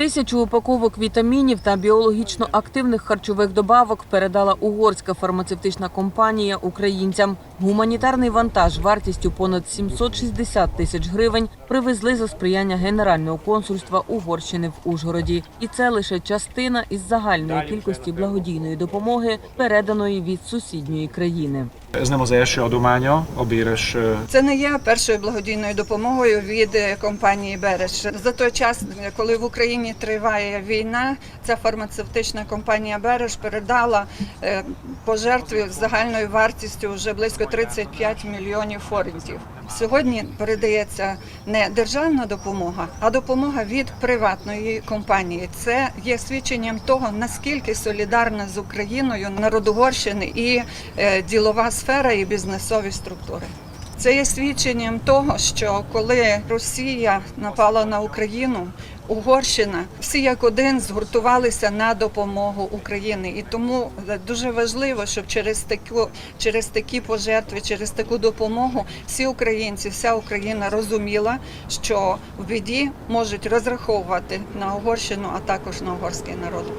Тисячу упаковок вітамінів та біологічно активних харчових добавок передала угорська фармацевтична компанія українцям. Гуманітарний вантаж вартістю понад 760 тисяч гривень привезли за сприяння Генерального консульства Угорщини в Ужгороді. І це лише частина із загальної кількості благодійної допомоги, переданої від сусідньої країни. Ö, Це не є першою благодійною допомогою від е, компанії Береш. За той час, коли в Україні триває війна, ця фармацевтична компанія Береш передала е, пожертви з загальною вартістю вже близько 35 мільйонів форінтів. Сьогодні передається не державна допомога, а допомога від приватної компанії. Це є свідченням того, наскільки солідарна з Україною народогорщини і е, ділова сфера і бізнесові структури. Це є свідченням того, що коли Росія напала на Україну, Угорщина всі як один згуртувалися на допомогу Україні, і тому дуже важливо, щоб через таку через такі пожертви, через таку допомогу всі українці, вся Україна розуміла, що в біді можуть розраховувати на Угорщину, а також на угорський народ.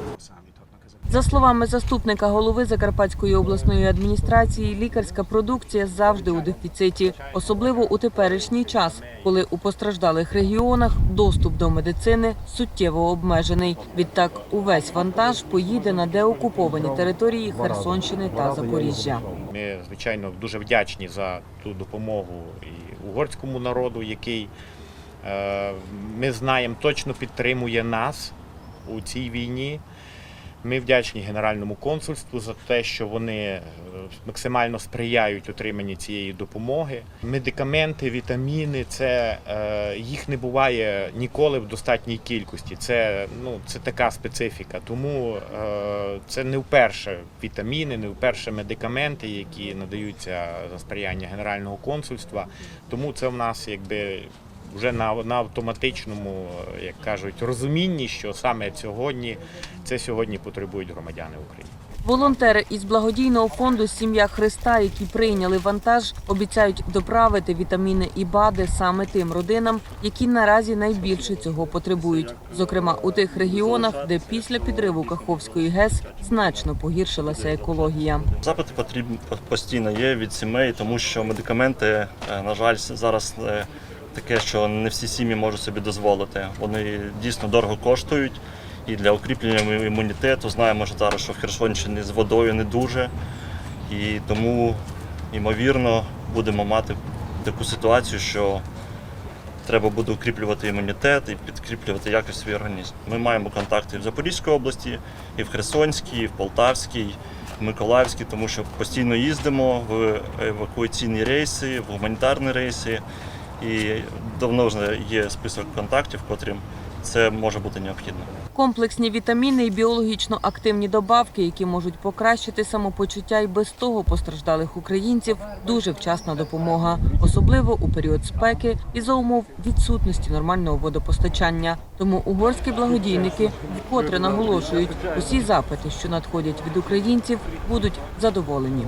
За словами заступника голови Закарпатської обласної адміністрації, лікарська продукція завжди у дефіциті, особливо у теперішній час, коли у постраждалих регіонах доступ до медицини суттєво обмежений. Відтак, увесь вантаж поїде на деокуповані території Херсонщини та Запоріжжя. Ми, звичайно, дуже вдячні за ту допомогу і угорському народу, який е, ми знаємо точно підтримує нас у цій війні. Ми вдячні Генеральному консульству за те, що вони е, максимально сприяють отриманні цієї допомоги. Медикаменти, вітаміни це е, їх не буває ніколи в достатній кількості. Це ну це така специфіка. Тому е, це не вперше вітаміни, не вперше медикаменти, які надаються за сприяння Генерального консульства. Тому це в нас якби вже на, на автоматичному, е, як кажуть, розумінні, що саме сьогодні це сьогодні потребують громадяни України. Волонтери із благодійного фонду Сім'я Христа, які прийняли вантаж, обіцяють доправити вітаміни і БАДи саме тим родинам, які наразі найбільше цього потребують. Зокрема, у тих регіонах, де після підриву Каховської ГЕС значно погіршилася екологія. Запити потрібні постійно є від сімей, тому що медикаменти, е, на жаль, зараз е, таке, що не всі сім'ї можуть собі дозволити. Вони дійсно дорого коштують. І для укріплення імунітету знаємо що зараз, що в Херсонщині з водою не дуже. І тому, ймовірно, будемо мати таку ситуацію, що треба буде укріплювати імунітет і підкріплювати якось свій організм. Ми маємо контакти і в Запорізькій області, і в Херсонській, і в Полтавській, в Миколаївській, тому що постійно їздимо в евакуаційні рейси, в гуманітарні рейси. І давно вже є список контактів, котрим це може бути необхідно. Комплексні вітаміни і біологічно активні добавки, які можуть покращити самопочуття і без того постраждалих українців, дуже вчасна допомога, особливо у період спеки і за умов відсутності нормального водопостачання. Тому угорські благодійники вкотре наголошують, усі запити, що надходять від українців, будуть задоволені.